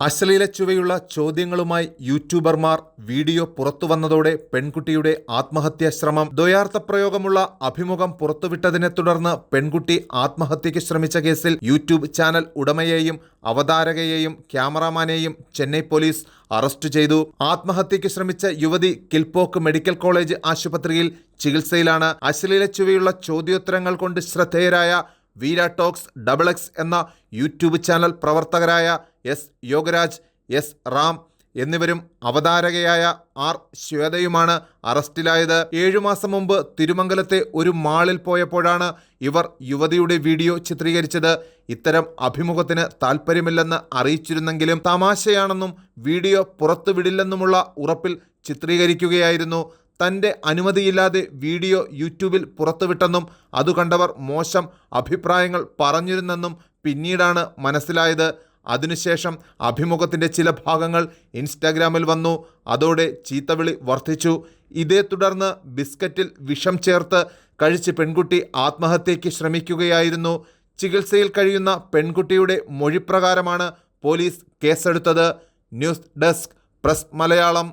അശ്ലീല ചുവയുള്ള ചോദ്യങ്ങളുമായി യൂട്യൂബർമാർ വീഡിയോ പുറത്തുവന്നതോടെ പെൺകുട്ടിയുടെ ആത്മഹത്യാ ശ്രമം ദ്വയാർത്ഥ പ്രയോഗമുള്ള അഭിമുഖം പുറത്തുവിട്ടതിനെ തുടർന്ന് പെൺകുട്ടി ആത്മഹത്യയ്ക്ക് ശ്രമിച്ച കേസിൽ യൂട്യൂബ് ചാനൽ ഉടമയെയും അവതാരകയെയും ക്യാമറാമാനെയും ചെന്നൈ പോലീസ് അറസ്റ്റ് ചെയ്തു. ആത്മഹത്യയ്ക്ക് ശ്രമിച്ച യുവതി കിൽപോക്ക് മെഡിക്കൽ കോളേജ് ആശുപത്രിയിൽ ചികിത്സയിലാണ്. അശ്ലീല ചുവയുള്ള ചോദ്യോത്തരങ്ങൾ കൊണ്ട് ശ്രദ്ധേയരായ വീര ടോക്സ് ഡബിൾ എക്സ് എന്ന യൂട്യൂബ് ചാനൽ പ്രവർത്തകരായ എസ് യോഗരാജ് എസ് റാം എന്നിവരും അവതാരകയായ ആർ ശ്വേതയുമാണ് അറസ്റ്റിലായത്. ഏഴു മാസം മുമ്പ് തിരുമംഗലത്തെ ഒരു മാളിൽ പോയപ്പോഴാണ് ഇവർ യുവതിയുടെ വീഡിയോ ചിത്രീകരിച്ചത്. ഇത്തരം അഭിമുഖത്തിന് താൽപ്പര്യമില്ലെന്ന് അറിയിച്ചിരുന്നെങ്കിലും തമാശയാണെന്നും വീഡിയോ പുറത്തുവിടില്ലെന്നുമുള്ള ഉറപ്പിൽ ചിത്രീകരിക്കുകയായിരുന്നു. തന്റെ അനുമതിയില്ലാതെ വീഡിയോ യൂട്യൂബിൽ പുറത്തുവിട്ടെന്നും അതു കണ്ടവർ മോശം അഭിപ്രായങ്ങൾ പറഞ്ഞിരുന്നെന്നും പിന്നീടാണ് മനസ്സിലായത്. അതിനുശേഷം അഭിമുഖത്തിന്റെ ചില ഭാഗങ്ങൾ ഇൻസ്റ്റാഗ്രാമിൽ വന്നു. അതോടെ ചീത്തവിളി വർദ്ധിച്ചു. ഇതേ തുടർന്ന് ബിസ്ക്കറ്റിൽ വിഷം ചേർത്ത് കഴിച്ച് പെൺകുട്ടി ആത്മഹത്യയ്ക്ക് ശ്രമിക്കുകയായിരുന്നു. ചികിത്സയിൽ കഴിയുന്ന പെൺകുട്ടിയുടെ മൊഴിപ്രകാരമാണ് പോലീസ് കേസെടുത്തത്. News desk press Malayalam.